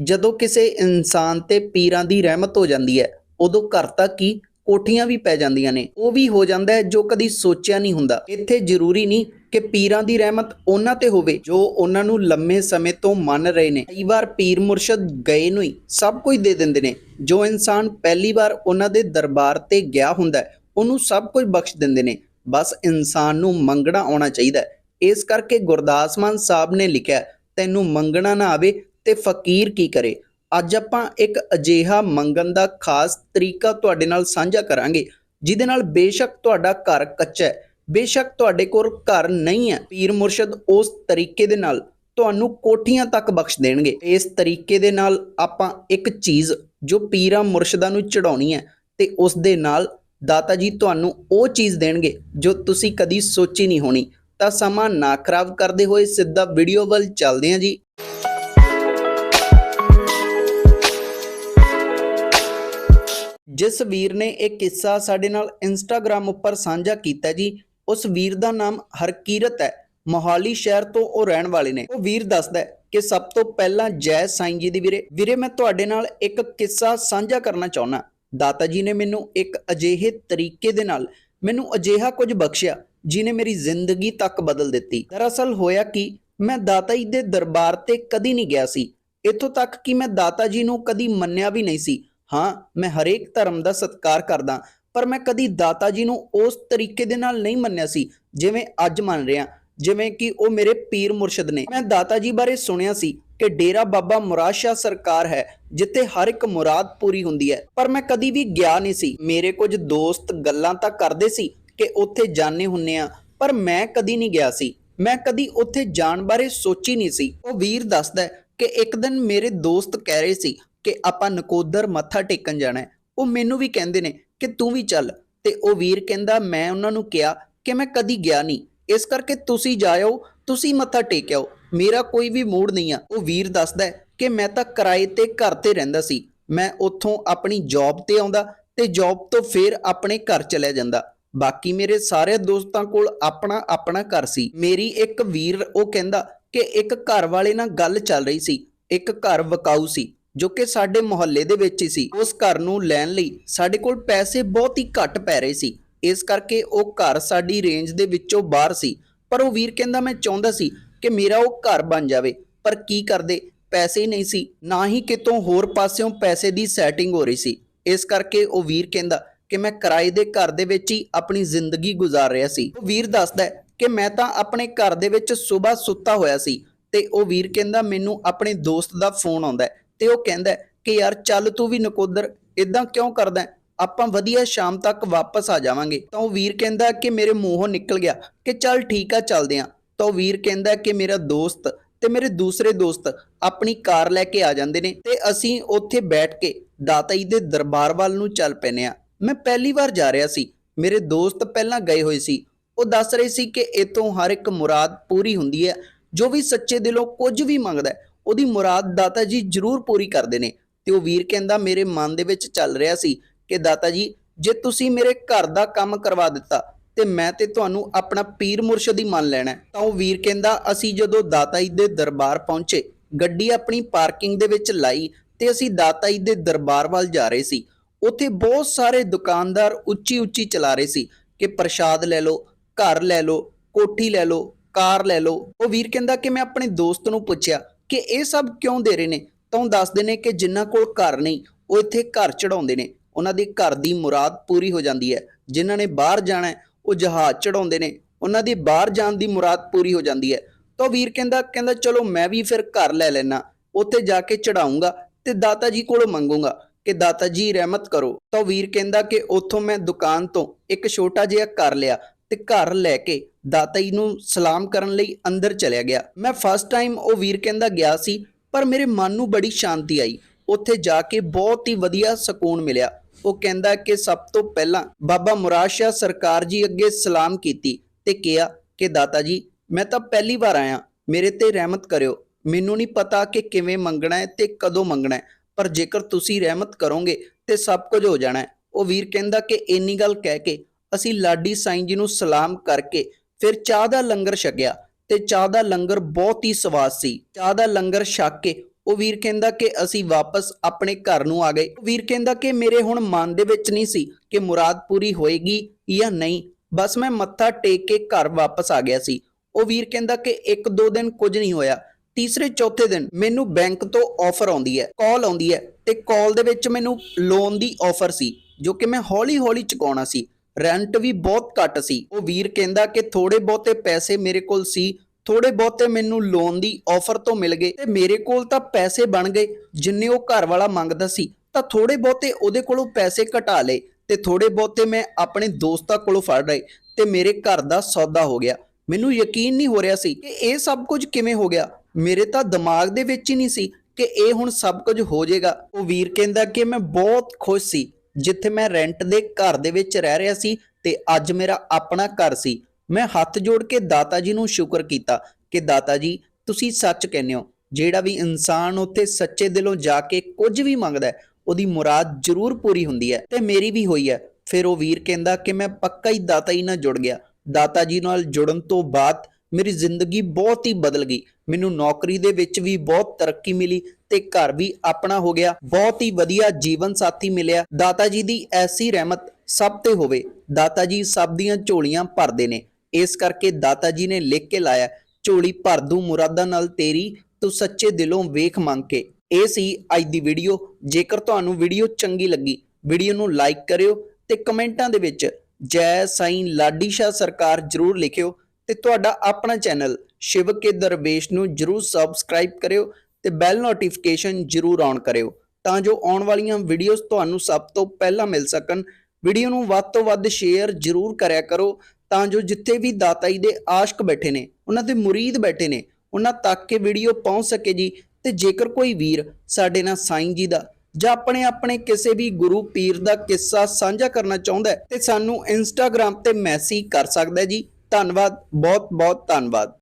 ਜਦੋਂ ਕਿਸੇ ਇਨਸਾਨ ਤੇ ਪੀਰਾਂ ਦੀ ਰਹਿਮਤ ਹੋ ਜਾਂਦੀ ਹੈ, ਉਦੋਂ ਘਰ ਤੱਕ ਹੀ ਕੋਠੀਆਂ ਵੀ ਪੈ ਜਾਂਦੀਆਂ ਨੇ। ਉਹ ਵੀ ਹੋ ਜਾਂਦਾ ਹੈ ਜੋ ਕਦੀ ਸੋਚਿਆ ਨਹੀਂ ਹੁੰਦਾ। ਇੱਥੇ ਜ਼ਰੂਰੀ ਨਹੀਂ ਕਿ ਪੀਰਾਂ ਦੀ ਰਹਿਮਤ ਉਹਨਾਂ ਤੇ ਹੋਵੇ ਜੋ ਉਹਨਾਂ ਨੂੰ ਲੰਮੇ ਸਮੇਂ ਤੋਂ ਮੰਨ ਰਹੇ ਨੇ। ਕਈ ਵਾਰ ਪੀਰ ਮੁਰਸ਼ਦ ਗਏ ਨੂੰ ਹੀ ਸਭ ਕੁਝ ਦੇ ਦਿੰਦੇ ਨੇ। ਜੋ ਇਨਸਾਨ ਪਹਿਲੀ ਵਾਰ ਉਹਨਾਂ ਦੇ ਦਰਬਾਰ ਤੇ ਗਿਆ ਹੁੰਦਾ ਉਹਨੂੰ ਸਭ ਕੁਝ ਬਖਸ਼ ਦਿੰਦੇ ਨੇ। ਬਸ ਇਨਸਾਨ ਨੂੰ ਮੰਗਣਾ ਆਉਣਾ ਚਾਹੀਦਾ ਇਸ ਕਰਕੇ ਗੁਰਦਾਸ ਮਾਨ ਸਾਹਿਬ ਨੇ ਲਿਖਿਆ ਤੈਨੂੰ ਮੰਗਣਾ ਨਾ ਆਵੇ ਤੇ ਫਕੀਰ ਕੀ ਕਰੇ? ਅੱਜ ਆਪਾਂ ਇੱਕ ਅਜੀਹਾ ਮੰਗਣ ਦਾ ਖਾਸ ਤਰੀਕਾ ਤੁਹਾਡੇ ਨਾਲ ਸਾਂਝਾ ਕਰਾਂਗੇ, ਜਿਹਦੇ ਨਾਲ ਬੇਸ਼ੱਕ ਤੁਹਾਡਾ ਘਰ ਕੱਚਾ ਹੈ। ਬੇਸ਼ੱਕ ਤੁਹਾਡੇ ਕੋਲ ਘਰ ਨਹੀਂ ਹੈ। ਪੀਰ ਮੁਰਸ਼ਦ ਉਸ ਤਰੀਕੇ ਦੇ ਨਾਲ ਤੁਹਾਨੂੰ ਕੋਠੀਆਂ ਤੱਕ ਬਖਸ਼ ਦੇਣਗੇ। ਇਸ ਤਰੀਕੇ ਦੇ ਨਾਲ ਆਪਾਂ ਇੱਕ ਚੀਜ਼ ਜੋ ਪੀਰਾਂ ਮੁਰਸ਼ਦਾਂ ਨੂੰ ਚੜਾਉਣੀ ਹੈ ਤੇ ਉਸ ਦੇ ਨਾਲ ਦਾਤਾ ਜੀ ਤੁਹਾਨੂੰ ਉਹ ਚੀਜ਼ ਦੇਣਗੇ ਜੋ ਤੁਸੀਂ ਕਦੀ ਸੋਚੀ ਨਹੀਂ ਹੋਣੀ। ਤਾਂ ਸਮਾਂ ਨਾ ਖਰਾਬ ਕਰਦੇ ਹੋਏ ਸਿੱਧਾ ਵੀਡੀਓ ਵੱਲ ਚੱਲਦੇ ਹਾਂ ਜੀ। ਜਿਸ ਵੀਰ ਨੇ ਇਹ ਕਿੱਸਾ ਸਾਡੇ ਨਾਲ ਇੰਸਟਾਗ੍ਰam ਉੱਪਰ ਸਾਂਝਾ ਕੀਤਾ ਜੀ, ਉਸ ਵੀਰ ਦਾ ਨਾਮ ਹਰਕੀਰਤ ਹੈ, ਮੋਹਾਲੀ ਸ਼ਹਿਰ ਤੋਂ ਉਹ ਰਹਿਣ ਵਾਲੇ ਨੇ। ਉਹ ਵੀਰ ਦੱਸਦਾ ਕਿ ਸਭ ਤੋਂ ਪਹਿਲਾਂ ਜੈ ਸਾਈਂ ਜੀ ਦੀ ਵੀਰੇ ਵੀਰੇ ਮੈਂ ਤੁਹਾਡੇ ਨਾਲ ਇੱਕ ਕਿੱਸਾ ਸਾਂਝਾ ਕਰਨਾ ਚਾਹੁੰਦਾ ਦਾਤਾ ਜੀ ਨੇ ਮੈਨੂੰ ਇੱਕ ਅਜਿਹੇ ਤਰੀਕੇ ਦੇ ਨਾਲ ਮੈਨੂੰ ਅਜਿਹਾ ਕੁਝ ਬਖਸ਼ਿਆ ਜਿਨੇ ਮੇਰੀ ਜ਼ਿੰਦਗੀ ਤੱਕ ਬਦਲ ਦਿੱਤੀ। ਦਰਅਸਲ ਹੋਇਆ ਕਿ, ਮੈਂ ਦਾਤਾ ਜੀ ਦੇ ਦਰਬਾਰ ਤੇ ਕਦੀ ਨਹੀਂ ਗਿਆ ਸੀ। ਇੱਥੋਂ ਤੱਕ ਕਿ ਮੈਂ ਦਾਤਾ ਜੀ ਨੂੰ ਕਦੀ ਮੰਨਿਆ ਵੀ ਨਹੀਂ ਸੀ। ਹਾਂ, ਮੈਂ ਹਰੇਕ ਧਰਮ ਦਾ ਸਤਿਕਾਰ ਕਰਦਾ, ਪਰ ਮੈਂ ਕਦੀ ਦਾਤਾ ਜੀ ਨੂੰ ਉਸ ਤਰੀਕੇ ਦੇ ਨਾਲ ਨਹੀਂ ਮੰਨਿਆ ਸੀ, ਜਿਵੇਂ ਅੱਜ ਮੰਨ ਰਿਹਾ, ਜਿਵੇਂ ਕਿ ਉਹ ਮੇਰੇ ਪੀਰ ਮੁਰਸ਼ਿਦ ਨੇ। ਮੈਂ ਦਾਤਾ ਜੀ ਬਾਰੇ ਸੁਣਿਆ ਸੀ ਕਿ ਡੇਰਾ ਬਾਬਾ ਮੁਰਾਦ ਸ਼ਾਹ ਸਰਕਾਰ ਹੈ, ਜਿੱਥੇ ਹਰ ਇੱਕ ਮੁਰਾਦ ਪੂਰੀ ਹੁੰਦੀ ਹੈ। ਪਰ ਮੈਂ ਕਦੀ ਵੀ ਗਿਆ ਨਹੀਂ ਸੀ। ਮੇਰੇ ਕੁਝ ਦੋਸਤ ਗੱਲਾਂ ਤਾਂ ਕਰਦੇ ਸੀ ਕਿ ਉੱਥੇ ਜਾਣੇ ਹੁੰਨੇ ਆ ਪਰ ਮੈਂ ਕਦੀ ਨਹੀਂ ਗਿਆ ਸੀ। ਮੈਂ ਕਦੀ ਉੱਥੇ ਜਾਣ ਬਾਰੇ ਸੋਚੀ ਨਹੀਂ ਸੀ। ਉਹ ਵੀਰ ਦੱਸਦਾ ਕਿ ਇੱਕ ਦਿਨ ਮੇਰੇ ਦੋਸਤ ਕਹਿ ਰਹੇ ਸੀ ਕਿ ਆਪਾਂ ਨਕੋਦਰ ਮੱਥਾ ਟੇਕਣ ਜਾਣਾ ਉਹ ਮੈਨੂੰ ਵੀ ਕਹਿੰਦੇ ਨੇ ਕਿ ਤੂੰ ਵੀ ਚੱਲ। ਤੇ ਉਹ ਵੀਰ ਕਹਿੰਦਾ, ਮੈਂ ਉਹਨਾਂ ਨੂੰ ਕਿਹਾ ਕਿ ਮੈਂ ਕਦੀ ਗਿਆ ਨਹੀਂ। ਇਸ ਕਰਕੇ ਤੁਸੀਂ ਜਾਇਓ, ਤੁਸੀਂ ਮੱਥਾ ਟੇਕ ਮੇਰਾ ਕੋਈ ਵੀ ਮੂਡ ਨਹੀਂ ਆ। ਉਹ ਵੀਰ ਦੱਸਦਾ ਕਿ ਮੈਂ ਤਾਂ ਕਿਰਾਏ ਤੇ ਘਰ ਤੇ ਰਹਿੰਦਾ ਸੀ। ਮੈਂ ਉੱਥੋਂ ਆਪਣੀ ਜੌਬ ਤੇ ਆਉਂਦਾ ਤੇ ਜੌਬ ਤੋਂ ਫੇਰ ਆਪਣੇ ਘਰ ਚਲਿਆ ਜਾਂਦਾ। ਬਾਕੀ ਮੇਰੇ ਸਾਰੇ ਦੋਸਤਾਂ ਕੋਲ ਆਪਣਾ ਆਪਣਾ ਘਰ ਸੀ। ਮੇਰੀ ਇੱਕ ਵੀਰ ਉਹ ਕਹਿੰਦਾ ਕਿ ਇੱਕ ਘਰ ਵਾਲੇ ਨਾਲ ਗੱਲ ਚੱਲ ਰਹੀ ਸੀ। ਇੱਕ ਘਰ ਵਕਾਊ ਸੀ। ਜੋ ਕਿ ਸਾਡੇ ਮੁਹੱਲੇ ਦੇ ਵਿੱਚ ਹੀ ਸੀ। ਉਸ ਘਰ ਨੂੰ ਲੈਣ ਲਈ ਸਾਡੇ ਕੋਲ ਪੈਸੇ ਬਹੁਤ ਹੀ ਘੱਟ ਪੈ ਰਹੇ ਸੀ। ਇਸ ਕਰਕੇ ਉਹ ਘਰ ਸਾਡੀ ਰੇਂਜ ਦੇ ਵਿੱਚੋਂ ਬਾਹਰ ਸੀ। ਪਰ ਉਹ ਵੀਰ ਕਹਿੰਦਾ, ਮੈਂ ਚਾਹੁੰਦਾ ਸੀ ਕਿ ਮੇਰਾ ਉਹ ਘਰ ਬਣ ਜਾਵੇ, ਪਰ ਕੀ ਕਰਦੇ? ਪੈਸੇ ਨਹੀਂ ਸੀ। ਨਾ ਹੀ ਕਿਤੋਂ ਹੋਰ ਪਾਸਿਓਂ ਪੈਸੇ ਦੀ ਸੈਟਿੰਗ ਹੋ ਰਹੀ ਸੀ। ਇਸ ਕਰਕੇ ਉਹ ਵੀਰ ਕਹਿੰਦਾ ਕਿ ਮੈਂ ਕਿਰਾਏ ਦੇ ਘਰ ਦੇ ਵਿੱਚ ਹੀ ਆਪਣੀ ਜ਼ਿੰਦਗੀ ਗੁਜ਼ਾਰ ਰਿਹਾ ਸੀ। ਉਹ ਵੀਰ ਦੱਸਦਾ ਕਿ ਮੈਂ ਤਾਂ ਆਪਣੇ ਘਰ ਦੇ ਵਿੱਚ ਸਵੇਰ ਸੁੱਤਾ ਹੋਇਆ ਸੀ ਤੇ ਉਹ ਵੀਰ ਕਹਿੰਦਾ, ਮੈਨੂੰ ਆਪਣੇ ਦੋਸਤ ਦਾ ਫੋਨ ਆਉਂਦਾ ਹੈ। ਤੇ ਉਹ ਕਹਿੰਦਾ ਕਿ ਯਾਰ ਚੱਲ ਤੂੰ ਵੀ ਨਕੋਦਰ ਇਦਾਂ ਕਿਉਂ ਕਰਦਾ ਆਪਾਂ ਵਧੀਆ ਸ਼ਾਮ ਤੱਕ ਵਾਪਸ ਆ ਜਾਵਾਂਗੇ। ਤਾਂ ਉਹ ਵੀਰ ਕਹਿੰਦਾ ਕਿ ਮੇਰੇ ਮੂੰਹੋਂ ਨਿਕਲ ਗਿਆ ਕਿ ਚੱਲ ਠੀਕ ਆ, ਚੱਲਦੇ ਆਂ। ਤਾਂ ਉਹ ਵੀਰ ਕਹਿੰਦਾ ਕਿ ਮੇਰਾ ਦੋਸਤ ਤੇ ਮੇਰੇ ਦੂਸਰੇ ਦੋਸਤ ਆਪਣੀ ਕਾਰ ਲੈ ਕੇ ਆ ਜਾਂਦੇ ਨੇ ਤੇ ਅਸੀਂ ਉੱਥੇ ਬੈਠ ਕੇ ਦਾਤਾ ਜੀ ਦੇ ਦਰਬਾਰ ਵੱਲ ਨੂੰ ਚੱਲ ਪੈਨੇ ਆ। ਮੈਂ ਪਹਿਲੀ ਵਾਰ ਜਾ ਰਿਹਾ ਸੀ। ਮੇਰੇ ਦੋਸਤ ਪਹਿਲਾਂ ਗਏ ਹੋਏ ਸੀ। ਉਹ ਦੱਸ ਰਹੇ ਸੀ ਕਿ ਇਤੋਂ ਹਰ ਇੱਕ ਮੁਰਾਦ ਪੂਰੀ ਹੁੰਦੀ ਹੈ। ਜੋ ਵੀ ਸੱਚੇ ਦਿਲੋਂ ਕੁਝ ਵੀ ਮੰਗਦਾ ਉਹਦੀ ਮੁਰਾਦ ਦਾਤਾ ਜੀ ਜ਼ਰੂਰ ਪੂਰੀ ਕਰਦੇ ਨੇ। ਤੇ ਉਹ ਵੀਰ ਕਹਿੰਦਾ, ਮੇਰੇ ਮਨ ਦੇ ਵਿੱਚ ਚੱਲ ਰਿਹਾ ਸੀ ਕਿ ਦਾਤਾ ਜੀ, ਜੇ ਤੁਸੀਂ ਮੇਰੇ ਘਰ ਦਾ ਕੰਮ ਕਰਵਾ ਦਿੱਤਾ ਤੇ ਮੈਂ ਤੇ ਤੁਹਾਨੂੰ ਆਪਣਾ ਪੀਰ ਮੁਰਸ਼ਦ ਹੀ ਮੰਨ ਲੈਣਾ ਤਾਂ ਉਹ ਵੀਰ ਕਹਿੰਦਾ, ਅਸੀਂ ਜਦੋਂ ਦਾਤਾ ਜੀ ਦੇ ਦਰਬਾਰ ਪਹੁੰਚੇ, ਗੱਡੀ ਆਪਣੀ ਪਾਰਕਿੰਗ ਦੇ ਵਿੱਚ ਲਾਈ ਤੇ ਅਸੀਂ ਦਾਤਾ ਜੀ ਦੇ ਦਰਬਾਰ ਵੱਲ ਜਾ ਰਹੇ ਸੀ। ਉੱਥੇ ਬਹੁਤ ਸਾਰੇ ਦੁਕਾਨਦਾਰ ਉੱਚੀ ਉੱਚੀ ਚਲਾ ਰਹੇ ਸੀ ਕਿ ਪ੍ਰਸ਼ਾਦ ਲੈ ਲਓ, ਘਰ ਲੈ ਲਓ, ਕੋਠੀ ਲੈ ਲਓ, ਕਾਰ ਲੈ ਲਓ। ਉਹ ਵੀਰ ਕਹਿੰਦਾ ਕਿ ਮੈਂ ਆਪਣੇ ਦੋਸਤ ਨੂੰ ਪੁੱਛਿਆ ਕਿ ਇਹ ਸਭ ਕਿਉਂ ਦੇ ਰਹੇ ਨੇ? ਤਾਂ ਉਹ ਦੱਸਦੇ ਨੇ ਕਿ ਜਿਨ੍ਹਾਂ ਕੋਲ ਘਰ ਨਹੀਂ, ਉਹ ਇੱਥੇ ਘਰ ਚੜਾਉਂਦੇ ਨੇ। ਉਹਨਾਂ ਦੀ ਘਰ ਦੀ ਮੁਰਾਦ ਪੂਰੀ ਹੋ ਜਾਂਦੀ ਹੈ। ਜਿਨ੍ਹਾਂ ਨੇ ਬਾਹਰ ਜਾਣਾ ਉਹ ਜਹਾਜ਼ ਚੜਾਉਂਦੇ ਨੇ। ਉਹਨਾਂ ਦੀ ਬਾਹਰ ਜਾਣ ਦੀ ਮੁਰਾਦ ਪੂਰੀ ਹੋ ਜਾਂਦੀ ਹੈ। ਤਾਂ ਵੀਰ ਕਹਿੰਦਾ ਕਹਿੰਦਾ, ਚਲੋ, ਮੈਂ ਵੀ ਫਿਰ ਘਰ ਲੈ ਲੈਣਾ ਉੱਥੇ ਜਾ ਕੇ ਚੜਾਉਂਗਾ ਤੇ ਦਾਤਾ ਜੀ ਕੋਲੋਂ ਮੰਗੂੰਗਾ ਕਿ ਦਾਤਾ ਜੀ, ਰਹਿਮਤ ਕਰੋ। ਤਾਂ ਵੀਰ ਕਹਿੰਦਾ ਕਿ ਉੱਥੋਂ ਮੈਂ ਦੁਕਾਨ ਤੋਂ ਇੱਕ ਛੋਟਾ ਜਿਹਾ ਘਰ ਲਿਆ ਤੇ ਘਰ ਲੈ ਕੇ ਦਾਤਾ ਜੀ ਨੂੰ ਸਲਾਮ ਕਰਨ ਲਈ ਅੰਦਰ ਚਲਿਆ ਗਿਆ। ਮੈਂ ਫਸਟ ਟਾਈਮ ਉਹ ਵੀਰ ਕਹਿੰਦਾ ਗਿਆ ਸੀ, ਪਰ ਮੇਰੇ ਮਨ ਨੂੰ ਬੜੀ ਸ਼ਾਂਤੀ ਆਈ। ਉੱਥੇ ਜਾ ਕੇ ਬਹੁਤ ਹੀ ਵਧੀਆ ਸਕੂਨ ਮਿਲਿਆ। ਉਹ ਕਹਿੰਦਾ ਕਿ ਸਭ ਤੋਂ ਪਹਿਲਾਂ ਬਾਬਾ ਮੁਰਾਦ ਸਰਕਾਰ ਜੀ ਅੱਗੇ ਸਲਾਮ ਕੀਤੀ ਤੇ ਕਿਹਾ ਕਿ, ਦਾਤਾ ਜੀ, ਮੈਂ ਤਾਂ ਪਹਿਲੀ ਵਾਰ ਆਇਆ। ਮੇਰੇ ਤੇ ਰਹਿਮਤ ਕਰਿਓ। ਮੈਨੂੰ ਨਹੀਂ ਪਤਾ ਕਿ ਕਿਵੇਂ ਮੰਗਣਾ ਹੈ ਤੇ ਕਦੋਂ ਮੰਗਣਾ ਹੈ, ਪਰ ਜੇਕਰ ਤੁਸੀਂ ਰਹਿਮਤ ਕਰੋਗੇ ਤੇ ਸਭ ਕੁਝ ਹੋ ਜਾਣਾ ਉਹ ਵੀਰ ਕਹਿੰਦਾ ਕਿ, ਇੰਨੀ ਗੱਲ ਕਹਿ ਕੇ ਅਸੀਂ ਲਾਡੀ ਸਾਈਂ ਜੀ ਨੂੰ ਸਲਾਮ ਕਰਕੇ ਫਿਰ ਚਾਹ ਦਾ ਲੰਗਰ ਛਕਿਆ ਤੇ ਚਾਹ ਦਾ ਲੰਗਰ ਬਹੁਤ ਹੀ ਸਵਾਦ ਸੀ। ਚਾਹ ਦਾ ਲੰਗਰ ਛਕ ਕੇ ਉਹ ਵੀਰ ਕਹਿੰਦਾ ਕਿ ਅਸੀਂ ਵਾਪਸ ਆਪਣੇ ਘਰ ਨੂੰ ਆ ਗਏ। ਵੀਰ ਕਹਿੰਦਾ ਕਿ ਮੇਰੇ ਹੁਣ ਮਨ ਦੇ ਵਿੱਚ ਨਹੀਂ ਸੀ ਕਿ ਮੁਰਾਦ ਪੂਰੀ ਹੋਏਗੀ ਜਾਂ ਨਹੀਂ। ਬਸ ਮੈਂ ਮੱਥਾ ਟੇਕ ਕੇ ਘਰ ਵਾਪਸ ਆ ਗਿਆ ਸੀ। ਉਹ ਵੀਰ ਕਹਿੰਦਾ ਕਿ ਇੱਕ ਦੋ ਦਿਨ ਕੁਝ ਨਹੀਂ ਹੋਇਆ। ਤੀਸਰੇ ਚੌਥੇ ਦਿਨ ਮੈਨੂੰ ਬੈਂਕ ਤੋਂ ਆਫਰ ਆਉਂਦੀ ਹੈ, ਕਾਲ ਆਉਂਦੀ ਹੈ ਤੇ ਕਾਲ ਦੇ ਵਿੱਚ ਮੈਨੂੰ ਲੋਨ ਦੀ ਆਫਰ ਸੀ ਜੋ ਕਿ ਮੈਂ ਹੌਲੀ-ਹੌਲੀ ਚੁਕਾਉਣਾ ਸੀ। ਰੈਂਟ ਵੀ ਬਹੁਤ ਘੱਟ ਸੀ। ਉਹ ਵੀਰ ਕਹਿੰਦਾ ਕਿ ਥੋੜੇ ਬਹੁਤੇ ਪੈਸੇ ਮੇਰੇ ਕੋਲ ਸੀ। ਥੋੜੇ ਬਹੁਤੇ ਮੈਨੂੰ ਲੋਨ ਦੀ ਆਫਰ ਤੋਂ ਮਿਲ ਗਏ ਤੇ ਮੇਰੇ ਕੋਲ ਤਾਂ ਪੈਸੇ ਬਣ ਗਏ। ਜਿੰਨੇ ਉਹ ਘਰ ਵਾਲਾ ਮੰਗਦਾ ਸੀ, ਤਾਂ ਥੋੜੇ ਬਹੁਤੇ ਉਹਦੇ ਕੋਲੋਂ ਪੈਸੇ ਘਟਾ ਲਏ ਤੇ ਥੋੜੇ ਬਹੁਤੇ ਮੈਂ ਆਪਣੇ ਦੋਸਤਾਂ ਕੋਲੋਂ ਫੜ ਲਏ ਤੇ ਮੇਰੇ ਘਰ ਦਾ ਸੌਦਾ ਹੋ ਗਿਆ। ਮੈਨੂੰ ਯਕੀਨ ਨਹੀਂ ਹੋ ਰਿਹਾ ਸੀ ਕਿ ਇਹ ਸਭ ਕੁਝ ਕਿਵੇਂ ਹੋ ਗਿਆ। ਮੇਰੇ ਤਾਂ ਦਿਮਾਗ ਦੇ ਵਿੱਚ ਹੀ ਨਹੀਂ ਸੀ ਕਿ ਇਹ ਹੁਣ ਸਭ ਕੁਝ ਹੋ ਜਾਏਗਾ। ਉਹ ਵੀਰ ਕਹਿੰਦਾ ਕਿ ਮੈਂ ਬਹੁਤ ਖੁਸ਼ ਸੀ। ਜਿੱਥੇ ਮੈਂ ਰੈਂਟ ਦੇ ਘਰ ਦੇ ਵਿੱਚ ਰਹਿ ਰਿਹਾ ਸੀ ਤੇ ਅੱਜ ਮੇਰਾ ਆਪਣਾ ਘਰ ਸੀ। ਮੈਂ ਹੱਥ ਜੋੜ ਕੇ ਦਾਤਾ ਜੀ ਨੂੰ ਸ਼ੁਕਰ ਕੀਤਾ ਕਿ ਦਾਤਾ ਜੀ, ਤੁਸੀਂ ਸੱਚ ਕਹਿੰਦੇ ਹੋ, ਜਿਹੜਾ ਵੀ ਇਨਸਾਨ ਉੱਥੇ ਸੱਚੇ ਦਿਲੋਂ ਜਾ ਕੇ ਕੁਝ ਵੀ ਮੰਗਦਾ ਹੈ, ਉਹਦੀ ਮੁਰਾਦ ਜ਼ਰੂਰ ਪੂਰੀ ਹੁੰਦੀ ਹੈ ਤੇ ਮੇਰੀ ਵੀ ਹੋਈ ਹੈ। ਫਿਰ ਉਹ ਵੀਰ ਕਹਿੰਦਾ ਕਿ ਮੈਂ ਪੱਕਾ ਹੀ ਦਾਤਾ ਜੀ ਨਾਲ ਜੁੜ ਗਿਆ। ਦਾਤਾ ਜੀ ਨਾਲ ਜੁੜਨ ਤੋਂ ਬਾਅਦ ਮੇਰੀ ਜ਼ਿੰਦਗੀ ਬਹੁਤ ਹੀ ਬਦਲ ਗਈ। ਮੈਨੂੰ ਨੌਕਰੀ ਦੇ ਵਿੱਚ ਵੀ ਬਹੁਤ ਤਰੱਕੀ ਮਿਲੀ ਤੇ ਘਰ ਵੀ ਆਪਣਾ ਹੋ ਗਿਆ। ਬਹੁਤ ਹੀ ਵਧੀਆ ਜੀਵਨ ਸਾਥੀ ਮਿਲਿਆ। ਦਾਤਾ ਜੀ ਦੀ ਐਸੀ ਰਹਿਮਤ ਸਭ ਤੇ ਹੋਵੇ। ਦਾਤਾ ਜੀ ਸਭ ਦੀਆਂ ਝੋਲੀਆਂ ਭਰਦੇ ਨੇ। ਇਸ ਕਰਕੇ ਦਾਤਾ ਜੀ ਨੇ ਲਿਖ ਕੇ ਲਾਇਆ, ਝੋਲੀ ਭਰ ਦੂੰ ਮੁਰਾਦਾਂ ਨਾਲ ਤੇਰੀ, ਤੂੰ ਸੱਚੇ ਦਿਲੋਂ ਵੇਖ ਮੰਗ ਕੇ। ਇਹ ਸੀ ਅੱਜ ਦੀ ਵੀਡੀਓ। ਜੇਕਰ ਤੁਹਾਨੂੰ ਵੀਡੀਓ ਚੰਗੀ ਲੱਗੀ, ਵੀਡੀਓ ਨੂੰ ਲਾਈਕ ਕਰਿਓ ਤੇ ਕਮੈਂਟਾਂ ਦੇ ਵਿੱਚ ਜੈ ਸਾਈਂ ਲਾਡੀ ਸ਼ਾਹ ਸਰਕਾਰ ਜਰੂਰ ਲਿਖਿਓ ਤੇ ਤੁਹਾਡਾ ਆਪਣਾ ਚੈਨਲ ਸ਼ਿਵ ਕੇ ਦਰਵੇਸ਼ ਨੂੰ ਜਰੂਰ ਸਬਸਕ੍ਰਾਈਬ ਕਰਿਓ ਤੇ ਬੈਲ ਨੋਟੀਫਿਕੇਸ਼ਨ ਜਰੂਰ ਔਨ ਕਰਿਓ ਤਾਂ ਜੋ ਆਉਣ ਵਾਲੀਆਂ ਵੀਡੀਓਜ਼ ਤੁਹਾਨੂੰ ਸਭ ਤੋਂ ਪਹਿਲਾਂ ਮਿਲ ਸਕਣ। ਵੀਡੀਓ ਨੂੰ ਵੱਧ ਤੋਂ ਵੱਧ ਸ਼ੇਅਰ ਜਰੂਰ ਕਰਿਆ ਕਰੋ ਤਾਂ ਜੋ ਜਿੱਥੇ ਵੀ ਦਾਤਾਈ ਦੇ ਆਸ਼ਕ ਬੈਠੇ ਨੇ, ਉਹਨਾਂ ਦੇ ਮੁਰੀਦ ਬੈਠੇ ਨੇ, ਉਹਨਾਂ ਤੱਕ ਇਹ ਵੀਡੀਓ ਪਹੁੰਚ ਸਕੇ ਜੀ। ਤੇ ਜੇਕਰ ਕੋਈ ਵੀਰ ਸਾਡੇ ਨਾਲ ਸਾਈਂ ਜੀ ਦਾ ਜਾਂ ਆਪਣੇ ਆਪਣੇ ਕਿਸੇ ਵੀ ਗੁਰੂ ਪੀਰ ਦਾ ਕਿੱਸਾ ਸਾਂਝਾ ਕਰਨਾ ਚਾਹੁੰਦਾ ਹੈ ਤੇ ਸਾਨੂੰ ਇੰਸਟਾਗ੍ਰam ਤੇ ਮੈਸੇਜ ਕਰ ਸਕਦਾ ਜੀ। ਧੰਨਵਾਦ ਬਹੁਤ ਬਹੁਤ ਧੰਨਵਾਦ।